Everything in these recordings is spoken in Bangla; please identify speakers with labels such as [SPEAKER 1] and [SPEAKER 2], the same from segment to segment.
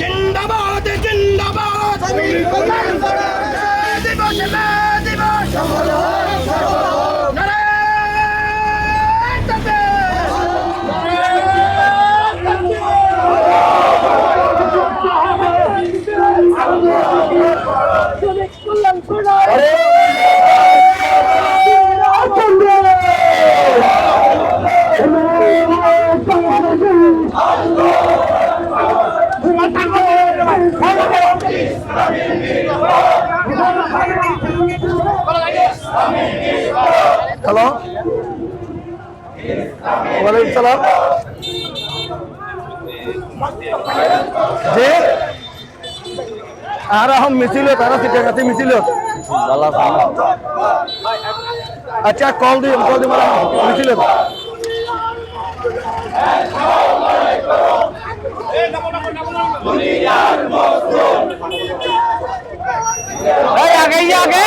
[SPEAKER 1] জিন্দাবাদ
[SPEAKER 2] হ্যালো ওয়ালাইকুম সালাম জি আর এখন মিছিল তারা ঠিক আছে মিছিল আচ্ছা কল দিন কল দিন মিছিল এই আগে!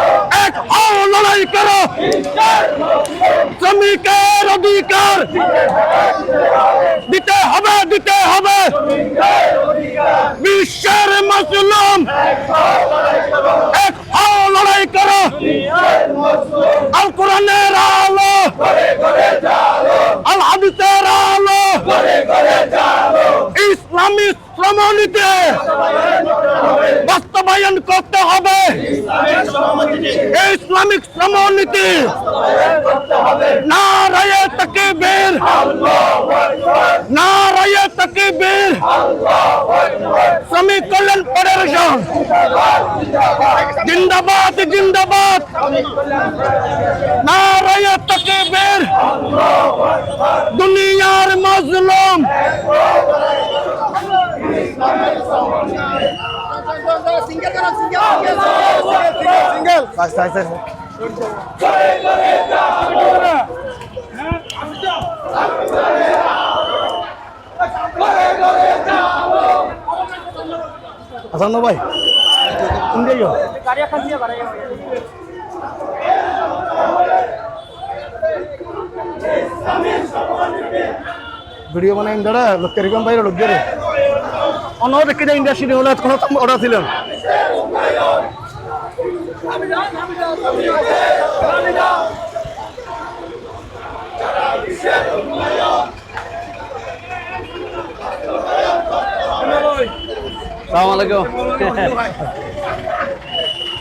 [SPEAKER 2] লড়াই করো। শ্রমিকের অধিকার দিতে হবে দিতে হবে। বিশ্বের মাসুলুম এক হও লড়াই করো। আল কোরআনের আলো, আল হাদিসের আলো, ইসলামী শ্রমনীতি বাস্তবায়ন করতে হবে। ইসলামিক শ্রমনীতি নারায়ে তাকবীর। নারায়ে তাকবীর। শ্রমিক কল্যাণ ফেডারেশন জিন্দাবাদ জিন্দাবাদ। নারায়ে তাকবীর। দুনিয়ার মজলুম। আসান ভাই, কোন যাইও ভিডিও বানাই দাঁড়া লোক কীরকম বাইরে লোক দিয়ে অন্য দেখে যায় ইন্ডাস্ট্রি হলে কোনো অর্ডার ছিল
[SPEAKER 3] সালাম আলাইকুম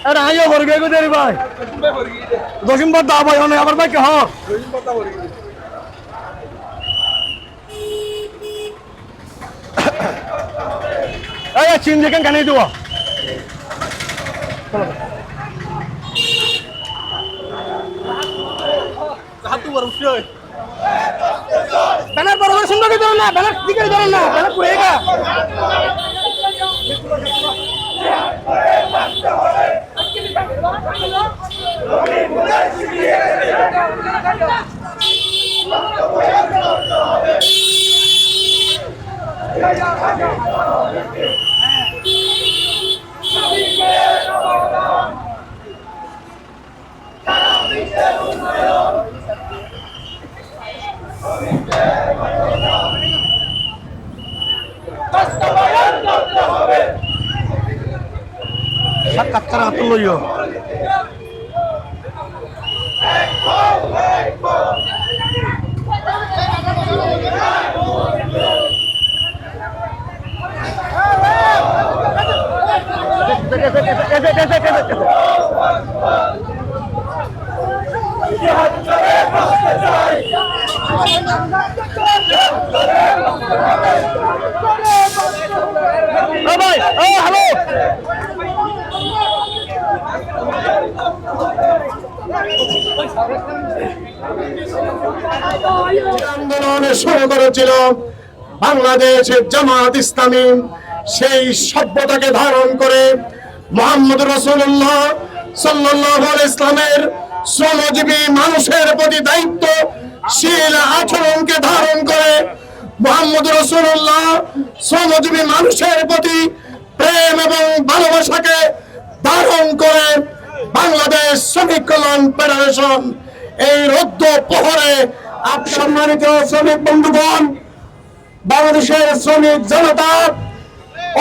[SPEAKER 2] আরে আইও ঘর গিয়ে দেরি ভাই। দশিমবার দা ভাই অনেক আবার ভাই কে হ এই চিন দেখেন কেন দেবো ব্যানার বরাবর সুন্দর করে ধরো না ব্যানার দিকে ধরো না ব্যানার পুড়ে গা সাক্ষাৎকার হাত লইও Oh, hello!
[SPEAKER 3] আন্দোলনে শুরু জামাত ইসলামী। সেই সভ্যতাকে ধারণ করে মোহাম্মদ রসুল্লাহ সাল্লাহ ইসলামের শ্রমজীবী মানুষের প্রতি দায়িত্ব শীল আচরণকে ধারণ করে মোহাম্মদ রসুল্লাহ শ্রমজীবী মানুষের প্রতি প্রেম এবং ভালোবাসাকে ধারণ করে বাংলাদেশ শ্রমিক কল্যাণ ফেডারেশন। এই রৌদ্র প্রহরে আপ সম্মানিত শ্রমিক বন্ধুগণ, বাংলাদেশের শ্রমিক জনতা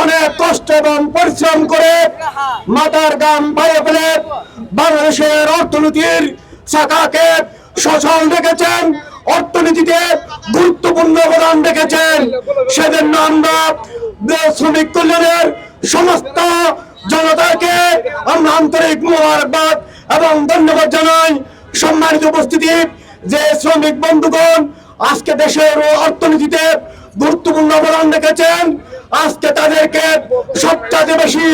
[SPEAKER 3] অনেক কষ্ট এবং পরিশ্রম করে মাতার গাম বাইরে ফেলে বাংলাদেশের অর্থনীতির শাখাকে সচল রেখেছেন, অর্থনীতিতে গুরুত্বপূর্ণ অবদান রেখেছেন। সেজন্য আমরা শ্রমিক কল্যাণের সমস্ত জনতাকে আমরা আন্তরিক মোবারকবাদ এবং ধন্যবাদ জানাই। সম্মানিত উপস্থিতি, যে শ্রমিক বন্ধুগণ আজকে দেশের অর্থনীতিতে গুরুত্বপূর্ণ অবদান রেখেছেন। আজকে তাদেরকে সবচেয়ে বেশি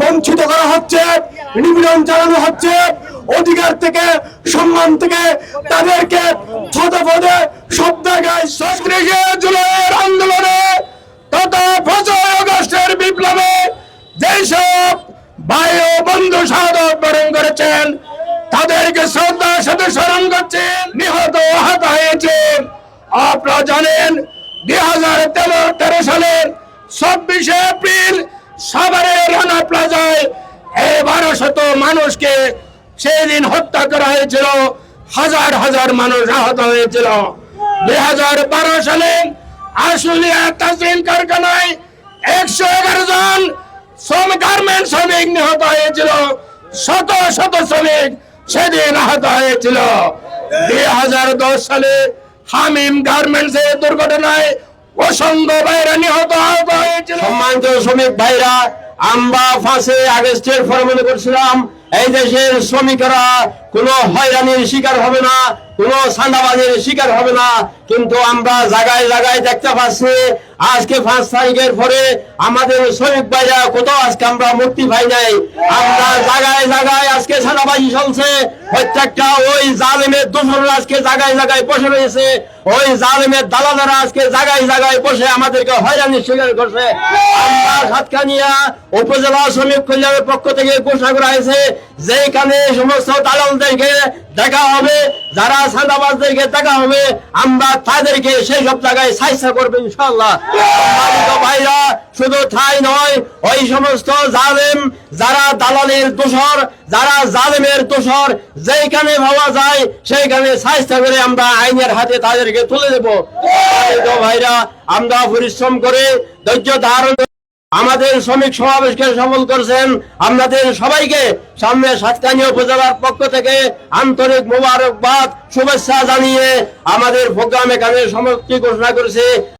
[SPEAKER 3] বঞ্চিত করা হচ্ছে, নিপীড়ন চালানো হচ্ছে। অধিকার থেকে, সম্মান থেকে তাদেরকে পদে পদে সব জায়গায় সক্রিয় জুলাইয়ের আন্দোলনে তথা পাঁচই আগস্টের বিপ্লবে যেসব ভাই ও বন্ধু শাহাদত বরণ করেছেন, তাদেরকে শ্রদ্ধার সাথে স্মরণ করছেন, নিহত আহত হয়েছেন। আপনারা জানেন দুই হাজার তেরো তেরো সালের চব্বিশে এপ্রিল সাভারের রানা প্লাজায় এই বারো শত মানুষকে সেই দিন হত্যা করা হয়েছিল, হাজার হাজার মানুষ আহত হয়েছিল। দুই হাজার বারো সালে আশুলিয়া তাজরিন কারখানায় একশো এগারো জন শ্রম গার্মেন্ট শ্রমিক নিহত হয়েছিল। শত শত শ্রমিক সেদিন আহত হয়েছিল। দুই হাজার দশ সালে হামিম গার্মেন্টস এর দুর্ঘটনায় অসংখ্য ভাইরা নিহত আহত হয়েছিল। সম্মানিত শ্রমিক ভাইরা, আমরা ফাঁসে আগস্টের ফলে মনে করছিলাম এই দেশের শ্রমিকরা কোনো হয়রানির শিকার হবে না, কোনো সান্দাবাজের শিকার হবে না। কিন্তু আমরা জায়গায় জায়গায় দেখতে পাচ্ছি, আজকে পাঁচ তারিখের পরে আমাদের শ্রমিক ভাইরা কোথাও আজকে আমরা মুক্তি পাই নাই। আমরা জায়গায় জায়গায় আজকে সাদাবাজি চলছে। প্রত্যেকটা ওই জালেমের দোষর আজকে জায়গায় জায়গায় বসে রয়েছে। ওই জালেমের দালালেরা আজকে জায়গায় জায়গায় বসে আমাদেরকে হয়রানির শিকার করছে। আমরা সাতকানিয়া উপজেলা শ্রমিক কল্যাণের পক্ষ থেকে ঘোষণা করা হয়েছে, যেখানে সমস্ত দালালদেরকে দেখা হবে, যারা সাদাবাজদেরকে দেখা হবে, আমরা তাদেরকে সেই সব জায়গায় সাহায্য করব ইনশাল্লাহ ভাইরা, শুধু নয়, ওই সমস্ত জালেম, যারা দালালের দোষর, যারা জালেমের দোষর যেখানে ভাবা যায়, সেইখানে সাহায্য করে আমরা আইনের হাতে তাদেরকে তুলে দেবো। ভাইরা, আমরা পরিশ্রম করে ধৈর্য ধারণ আমাদের শ্রমিক সমাবেশকে সফল করেছেন আপনাদের সবাইকে সামনে সাতকানি উপজেলার পক্ষ থেকে আন্তরিক মোবারকবাদ, শুভেচ্ছা জানিয়ে আমাদের প্রোগ্রাম এখানে সমাপ্তি ঘোষণা করেছে।